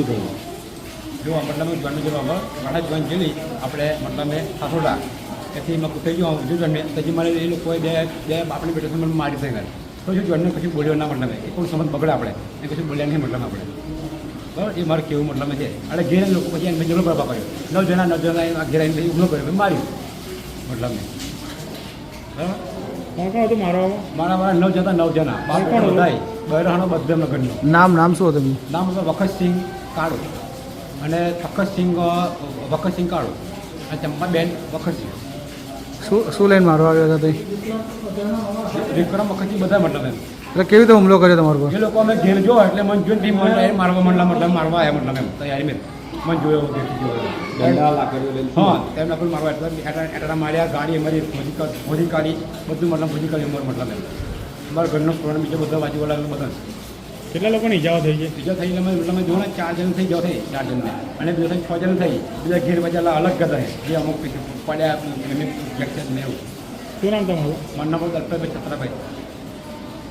શું કરવું જો મતલબ જોવાનું જો હવે ઘણા જોઈન જેલી આપણે મતલબ ઠાકોડા એથી મેં કૂટાઈ ગયો હું જોઈને પછી મને એ લોકોએ બે બે આપણી બેટા મને મારી થઈ ગયા તો જો જોઈને કશું બોલ્યો ના મતલબ એ કોઈ સમજ બગડે આપણે. એ કશું બોલ્યા નહીં મતલબ આપણે. બરાબર? એ મારે કેવું મતલબ છે? અને ઘેર લોકો પછી એને જમણો પ્રભાવ કર્યો નવ જણા નવ જણા એમાં ઘેર આવીને પછી હુમલો કર્યો માર્યું મતલબ મેં બરાબર? કોણ કોણ હતું મારો મારા મારા નવ જતા નવ જણા હતું? બધાય બહેરાણો બધા એમના નામ નામ શું હતું નામ હતું વખતસિંહ. કાળો. અને વખતસિંહ અ, વખતસિંહ કાળો. અને ચંપાબેન વખતસિંહ શું શું લઈને મારવા આવ્યો હતા તે વિક્રમ વખતસિંહ બધા મતલબ એમ. એટલે કેવી રીતે હુમલો કર્યો તમારો પર? એ લોકો અમે ઘેર જો એટલે મને જોઈને ટીમ મને મારવા મંડલા મતલબ મારવા આવ્યા મતલબ એમ. તૈયારી મેં. મન જોયો હા તેમના પણ મારવા એટલે એટા એટા માર્યા ગાડી અમારી ભોજી કાઢી. બધું મતલબ ભોજી કાઢી અમારું મતલબ એમ. અમારા ઘરનો પ્રોબ્લેમ બીજો બધા બાજુવાળા બધા. કેટલા લોકોને ઈજાઓ થઈ છે? બીજો થઈ એટલે તમે અમે જોડે ચાર જણ થઈ ગયો થઈ ચાર જણને. અને બીજો થઈ છ જણ થઈ. બીજા ઘેર બજાર અલગ કરતા જે અમુક પડ્યા એમને ફ્રેક્ચર ને એવું. શું નામ તમારું? મારું નામ દલપતભાઈ છત્રાભાઈ.